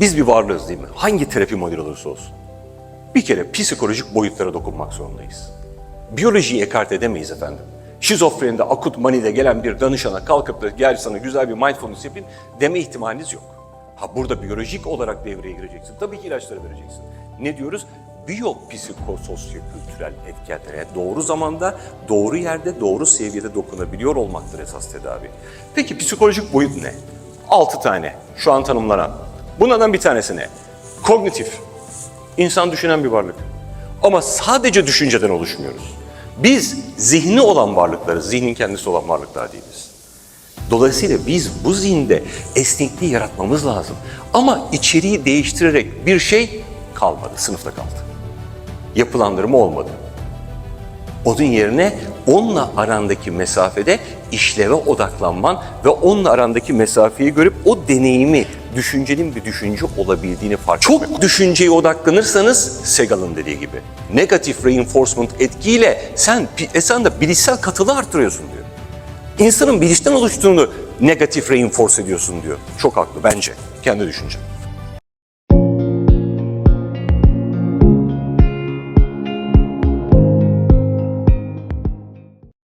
Biz bir varlığız değil mi? Hangi terapi modeli olursa olsun. Bir kere psikolojik boyutlara dokunmak zorundayız. Biyolojiyi ekart edemeyiz efendim. Şizofrenide, akut manide gelen bir danışana kalkıp da gel sana güzel bir mindfulness yapayım deme ihtimaliniz yok. Ha burada biyolojik olarak devreye gireceksin. Tabii ki ilaçları vereceksin. Ne diyoruz? Biyopsikososyokültürel etkenlere doğru zamanda, doğru yerde, doğru seviyede dokunabiliyor olmaktır esas tedavi. Peki psikolojik boyut ne? Altı tane şu an tanımlanan. Bunlardan bir tanesi ne? Kognitif. İnsan düşünen bir varlık. Ama sadece düşünceden oluşmuyoruz. Biz zihni olan varlıklarız, zihnin kendisi olan varlıklar değiliz. Dolayısıyla biz bu zihinde esnekliği yaratmamız lazım. Ama içeriği değiştirerek bir şey kalmadı, sınıfta kaldı. Yapılandırma olmadı. Onun yerine onunla arandaki mesafede işleve odaklanman ve onunla arandaki mesafeyi görüp o deneyimi düşüncenin bir düşünce olabildiğini fark Çok düşünceye odaklanırsanız Segal'ın dediği gibi negatif reinforcement etkiyle sen esasında bilişsel katılı artırıyorsun diyor. İnsanın bilinçten oluştuğunu negatif reinforce ediyorsun diyor. Çok haklı bence. Kendi düşüncem.